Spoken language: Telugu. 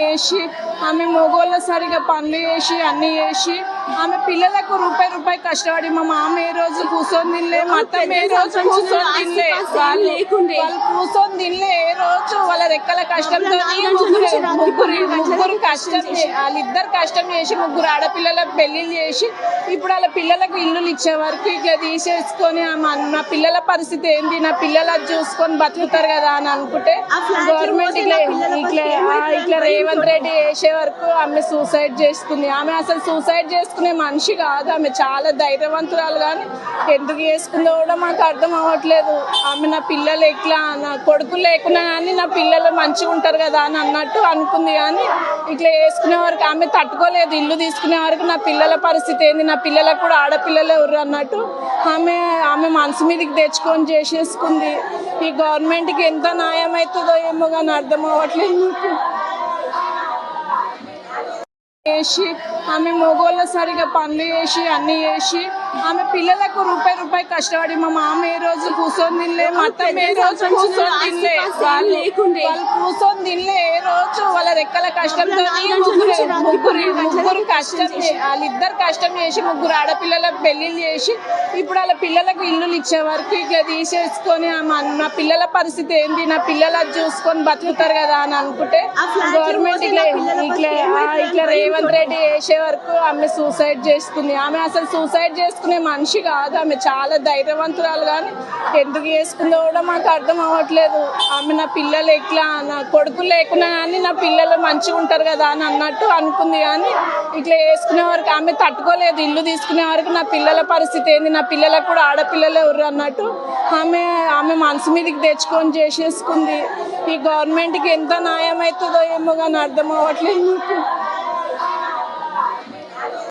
చేసి ఆమె మొగోళ్ళ సరిగా పనులు చేసి అన్ని చేసి ఆమె పిల్లలకు రూపాయి రూపాయి కష్టపడి మా మామ ఏ రోజు కూర్చొని తినలే మా అత్తమ్మ ఏ రోజు కూర్చొని తినలే. వాళ్ళు కూర్చొని తినలే ఏ రోజు వాళ్ళ రెక్కల కష్టంతో ముగ్గురు కష్టం వాళ్ళిద్దరు కష్టం చేసి ముగ్గురు ఆడపిల్లలకు పెళ్ళిళ్ళు చేసి ఇప్పుడు వాళ్ళ పిల్లలకు ఇల్లులు ఇచ్చే వరకు ఇట్లా తీసేసుకొని నా పిల్లల పరిస్థితి ఏంది? నా పిల్లలు చూసుకొని బతుకుతారు కదా అని అనుకుంటే గవర్నమెంట్ ఇట్లా ఇట్లా రేవంత్ రెడ్డి చేసే వరకు ఆమె సూసైడ్ చేసుకుంది ఆమె అసలు సూసైడ్ చేసుకునే మనిషి కాదు. ఆమె చాలా ధైర్యవంతురాలు కానీ ఎందుకు చేసుకుందో కూడా మాకు అర్థం అవ్వట్లేదు. ఆమె నా పిల్లలు ఎట్లా నా కొడుకులు లేకున్నా కానీ నా పిల్లలు మంచిగా ఉంటారు కదా అని అన్నట్టు అనుకుంది కానీ ఇట్లా చేసుకునే వరకు ఆమె తట్టుకోలేదు. ఇల్లు తీసుకునే వరకు నా పిల్లల పరిస్థితి ఏంది? నా పిల్లలకు కూడా ఆడపిల్లలు ఎవరు అన్నట్టు ఆమె ఆమె మనసు మీదకి తెచ్చుకొని చేసేసుకుంది. ఈ గవర్నమెంట్కి ఎంత న్యాయం అవుతుందో ఏమో కానీ అర్థం అవ్వట్లేదు నాకు. చేసి ఆమె మగోళ్ళ సరిగా పనులు చేసి అన్ని చేసి ఆమె పిల్లలకు రూపాయి రూపాయి కష్టపడి మా మామ ఏ రోజు కూర్చొని తినలే మా అత్తమ్మ ఏ రోజు కూర్చొని తినలే. వాళ్ళు కూర్చొని తినలే ఏ రోజు వాళ్ళ రెక్కల కష్టంతో ముగ్గురు ముగ్గురు కష్టం వాళ్ళిద్దరు కష్టం చేసి ముగ్గురు ఆడపిల్లలకు పెళ్ళిళ్ళు చేసి ఇప్పుడు వాళ్ళ పిల్లలకు ఇల్లులు ఇచ్చే వరకు ఇట్లా తీసేసుకొని నా పిల్లల పరిస్థితి ఏంది? నా పిల్లలు అది చూసుకొని బతుకుతారు కదా అని అనుకుంటే గవర్నమెంట్ ఇట్లా ఇట్లా ఇట్లా రేవంత్ రెడ్డి చేసే వరకు ఆమె సూసైడ్ చేసుకుంది. ఆమె అసలు సూసైడ్ చేసుకునే మనిషి కాదు. ఆమె చాలా ధైర్యవంతురాలు కానీ ఎందుకు చేసుకుందో కూడా మాకు అర్థం అవ్వట్లేదు. ఆమె నా పిల్లలు ఎట్లా నా కొడుకు లేకున్నా కానీ నా పిల్లలు మంచిగా ఉంటారు కదా అని అన్నట్టు అనుకుంది కానీ ఇట్లా చేసుకునే వరకు ఆమె తట్టుకోలేదు. ఇల్లు తీసుకునే వరకు నా పిల్లల పరిస్థితి ఏంది? నా పిల్లలకు కూడా ఆడపిల్లలు ఎవరు అన్నట్టు ఆమె ఆమె మనసు మీదకి తెచ్చుకొని చేసేసుకుంది. ఈ గవర్నమెంట్కి ఎంత న్యాయం అవుతుందో ఏమో కానీ అర్థం అవ్వట్లేదు